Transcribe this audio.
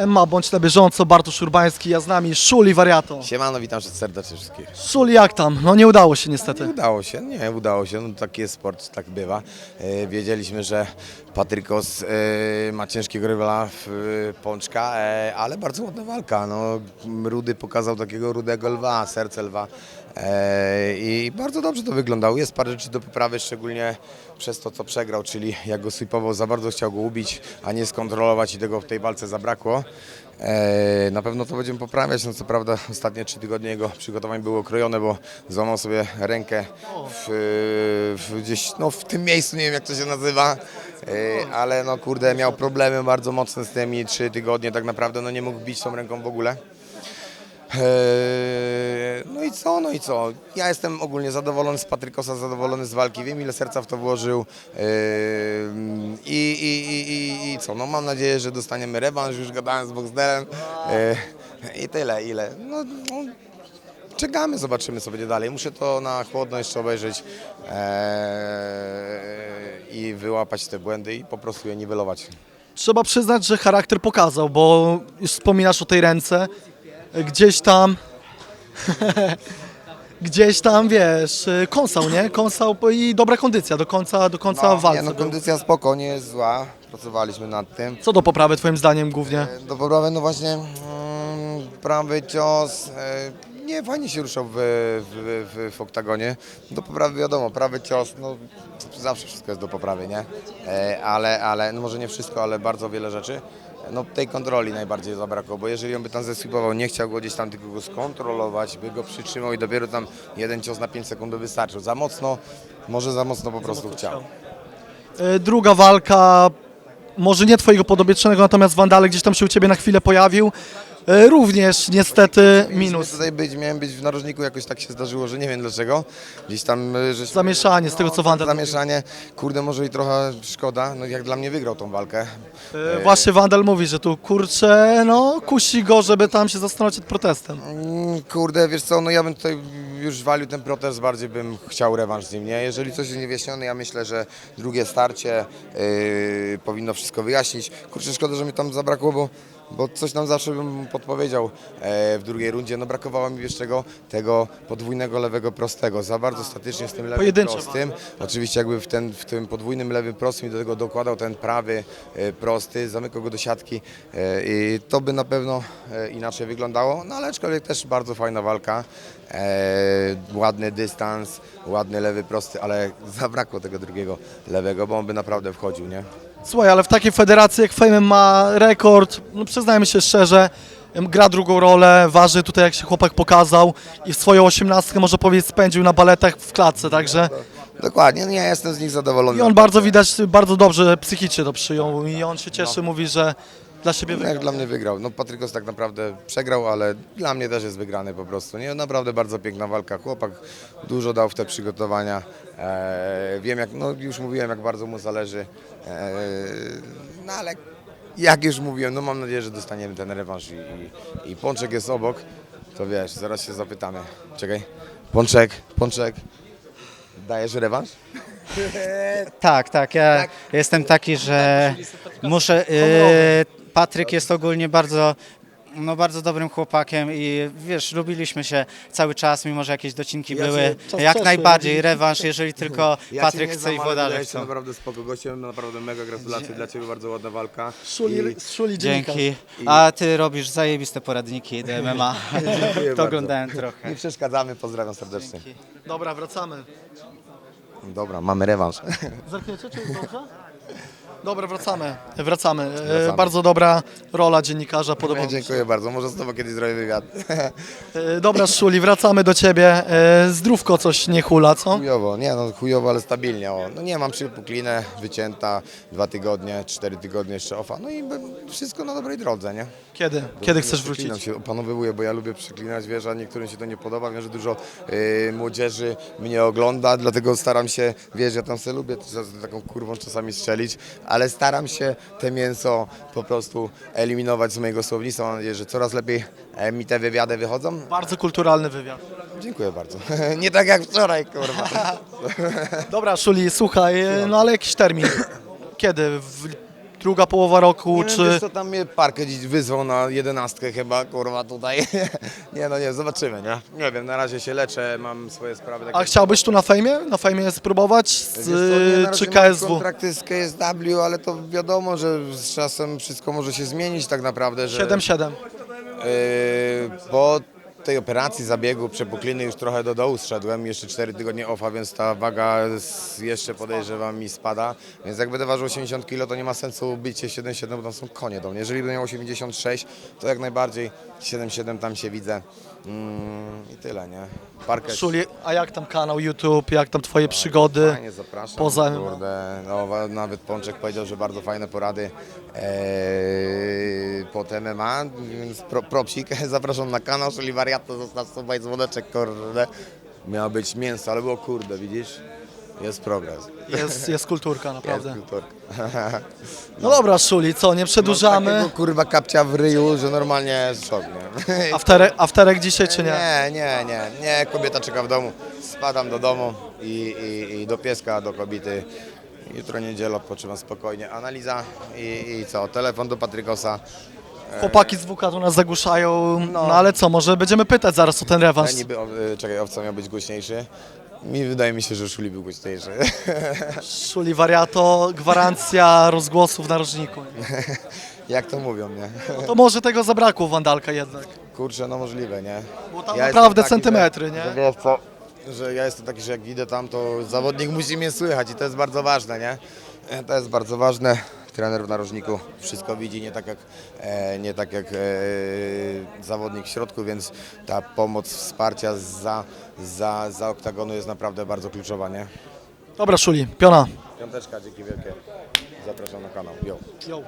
Emma, bądź na bieżąco, Bartosz Urbański, ja z nami, Szuli Wariato. Siemano, witam serdecznie wszystkich. Szuli jak tam? No nie udało się niestety. Nie udało się, nie udało się, no taki jest sport, tak bywa. E, wiedzieliśmy, że Patrykos e, ma ciężkiego rywala w e, Pączka, e, ale bardzo ładna walka. No, Rudy pokazał takiego rudego lwa, serce lwa i bardzo dobrze to wyglądało. Jest parę rzeczy do poprawy, szczególnie przez to, co przegrał, czyli jak go sweepował, za bardzo chciał go ubić, a nie skontrolować i tego w tej walce zabrakło. E, Na pewno to będziemy poprawiać. No co prawda ostatnie trzy tygodnie jego przygotowań były okrojone, bo złamał sobie rękę w, w gdzieś no, w tym miejscu, nie wiem jak to się nazywa, E, ale no kurde miał problemy bardzo mocne z tymi trzy tygodnie, tak naprawdę no nie mógł bić tą ręką w ogóle. Eee, No i co, no i co? Ja jestem ogólnie zadowolony z Patrykosa, zadowolony z walki. Wiem ile serca w to włożył. Eee, I, i, i, i, i co? No mam nadzieję, że dostaniemy rewanż. Już gadałem z Boxdelem. Eee, I tyle, ile. No, no, czekamy, zobaczymy co będzie dalej. Muszę to na chłodno jeszcze obejrzeć eee, i wyłapać te błędy i po prostu je niwelować. Trzeba przyznać, że charakter pokazał, bo już wspominasz o tej ręce. Gdzieś tam. Gdzieś tam wiesz, kąsał, nie? Kąsał i dobra kondycja do końca, do końca No, walki. nie, no, kondycja spoko, nie jest zła. Pracowaliśmy nad tym. Co do poprawy twoim zdaniem głównie? Do poprawy, no właśnie mm, prawy cios. E, nie, fajnie się ruszał w, w, w, w oktagonie. Do poprawy wiadomo, prawy cios, no zawsze wszystko jest do poprawy, nie? E, ale, ale, no może nie wszystko, ale bardzo wiele rzeczy. No tej kontroli najbardziej zabrakło, bo jeżeli on by tam zeswipował, nie chciał go gdzieś tam tylko go skontrolować, by go przytrzymał i dopiero tam jeden cios na 5 sekund by wystarczył. Za mocno, może za mocno po prostu chciał. E, Druga walka, może nie twojego podobiecznego, natomiast Wandale gdzieś tam się u ciebie na chwilę pojawił. E, Również niestety minus. tutaj być, miałem być w narożniku, jakoś tak się zdarzyło, że nie wiem dlaczego. Gdzieś tam, że Zamieszanie z tego co Wandel mówił. Zamieszanie, kurde, może i trochę szkoda, no jak dla mnie wygrał tą walkę. E, Właśnie Wandel mówi, że tu kurczę, no kusi go, żeby tam się zastanowić nad protestem. Mm, Kurde, wiesz co, no ja bym tutaj już walił ten protest, bardziej bym chciał rewanż z nim, nie? Jeżeli coś jest niewyjaśnione, ja myślę, że drugie starcie yy, powinno wszystko wyjaśnić. Kurczę, szkoda, że mi tam zabrakło, bo, bo coś tam zawsze bym podpowiedział e, w drugiej rundzie. No brakowało mi wiesz czego? Tego podwójnego lewego prostego. Za bardzo statycznie z tym lewym Pojedyncze prostym. Oczywiście jakby w, ten, w tym podwójnym lewym prostym i do tego dokładał ten prawy e, prosty, zamykał go do siatki e, i to by na pewno inaczej wyglądało. No ale aczkolwiek też bardzo fajna walka. Ładny dystans, ładny lewy prosty, ale zabrakło tego drugiego lewego, bo on by naprawdę wchodził, nie? Słuchaj, ale w takiej federacji jak Fame ma rekord, no przyznajmy się szczerze, gra drugą rolę, waży tutaj jak się chłopak pokazał i w swoją osiemnastkę może powiedzieć spędził na baletach w klatce, także Dokładnie, no ja jestem z nich zadowolony. i on bardzo widać, bardzo dobrze psychicznie to przyjął i on się cieszy, mówi, że dla siebie No, wygrał. jak dla mnie wygrał. No Patrykos tak naprawdę przegrał, ale dla mnie też jest wygrany po prostu. Nie, naprawdę bardzo piękna walka. Chłopak dużo dał w te przygotowania. Eee, wiem jak, no już mówiłem jak bardzo mu zależy. Eee, no ale jak już mówiłem, no mam nadzieję, że dostaniemy ten rewanż i, i, i Pączek jest obok. To wiesz, zaraz się zapytamy. Czekaj. Pączek, Pączek. Dajesz rewanż? Tak, tak. Ja jestem taki, że muszę. y, Patryk jest ogólnie bardzo. No bardzo dobrym chłopakiem i wiesz, lubiliśmy się cały czas, mimo że jakieś docinki Ja były. czas Jak czasu najbardziej rewanż, jeżeli tylko Ja Patryk cię nie chce i ale włodarze wydaje się chcą. naprawdę spoko gościem, naprawdę mega gratulacje dla Ciebie, bardzo ładna walka. Szuli, I- szuli dziennikarz. Dzięki. A ty robisz zajebiste poradniki do MMA. Dziękuję To bardzo. oglądałem trochę. Nie przeszkadzamy, pozdrawiam serdecznie. Dobra, wracamy. Dobra, mamy rewanż. Zerkniecie, czy jest dobrze? Dobra, wracamy. Wracamy. E, Wracamy. Bardzo dobra rola dziennikarza, podoba mi się. Dziękuję bardzo, może z Tobą kiedyś zrobię wywiad. E, Dobra, Szuli, wracamy do ciebie. E, Zdrówko coś nie hula, co? Chujowo, nie no chujowo, ale stabilnie. O. No nie mam przypuklinę, wycięta, dwa tygodnie, cztery tygodnie jeszcze ofa. No i b- wszystko na dobrej drodze, nie? Kiedy? Kiedy chcesz Przeklinam wrócić? się, opanowywuję, bo ja lubię przeklinać, wiesz, a niektórym się to nie podoba. Wiem, że dużo y, młodzieży mnie ogląda, dlatego staram się, wiesz, ja tam sobie lubię z taką kurwą czasami strzelić, ale staram się te mięso po prostu eliminować z mojego słownictwa. Mam nadzieję, że coraz lepiej e, mi te wywiady wychodzą. Bardzo kulturalny wywiad. Dziękuję bardzo. nie tak jak wczoraj, kurwa. Dobra, Szuli, słuchaj, e, no ale jakiś termin. Kiedy? W druga połowa roku, Nie czy... wiem, wiesz co, tam mnie parkę dziś wyzwał na jedenastkę chyba, kurwa, tutaj. nie, no nie, zobaczymy, nie? Nie wiem, na razie się leczę, mam swoje sprawy. takie- A chciałbyś tu na fejmie? Na fejmie spróbować? Z, co, nie, czy KSW? kontrakty z KSW, ale to wiadomo, że z czasem wszystko może się zmienić tak naprawdę, że... 7-7. Yy, po tej operacji zabiegu przepukliny już trochę do dołu zszedłem, jeszcze 4 tygodnie offa, więc ta waga jeszcze podejrzewam mi spada, więc jak będę ważył 80 kg, to nie ma sensu bicie 7,7, bo tam są konie do mnie. Jeżeli będę miał 86, to jak najbardziej 7,7 tam się widzę mm, i tyle, nie? Parkę Szuli, a jak tam kanał YouTube, jak tam twoje przygody? Fajnie, zapraszam. Poza- Kurde, no, nawet Pączek powiedział, że bardzo fajne porady eee, po MMA, więc pro, propsik, zapraszam na kanał, czyli wariato, zostaw i dzwoneczek, kurde. Miało być mięso, ale było kurde, widzisz? Jest progres. Jest, jest kulturka, naprawdę. Jest kulturka. No dobra, Szuli, co, nie przedłużamy? Takiego kurwa kapcia w ryju, że normalnie szok, nie? Afterek, afterek dzisiaj czy nie? Nie, nie, nie, nie, kobieta czeka w domu. Spadam do domu i, i, i do pieska, do kobiety. Jutro niedziela, odpoczywam spokojnie. Analiza i, i co? Telefon do Patrykosa. Chłopaki z WK tu nas zagłuszają, no ale co, może będziemy pytać zaraz o ten rewanż. Ja niby, o, y, czekaj, owca miał być głośniejszy. Mi wydaje mi się, że Szuli był głośniejszy. Szuli wariato, gwarancja rozgłosu w narożniku. Jak to mówią, nie? To może tego zabrakło w Wandalka jednak. Kurczę, no możliwe, nie? Bo tam Ja naprawdę jestem taki, centymetry, że, nie? Że wiesz co? Że ja jestem taki, że jak idę tam, to zawodnik musi mnie słychać i to jest bardzo ważne, nie? E, To jest bardzo ważne. Trener w narożniku wszystko widzi, nie tak jak, e, nie tak jak e, zawodnik w środku, więc ta pomoc, wsparcia za, za, za oktagonu jest naprawdę bardzo kluczowa, nie? Dobra, Szuli, piona. Piąteczka, dzięki wielkie. Zapraszam na kanał. Yo. Yo.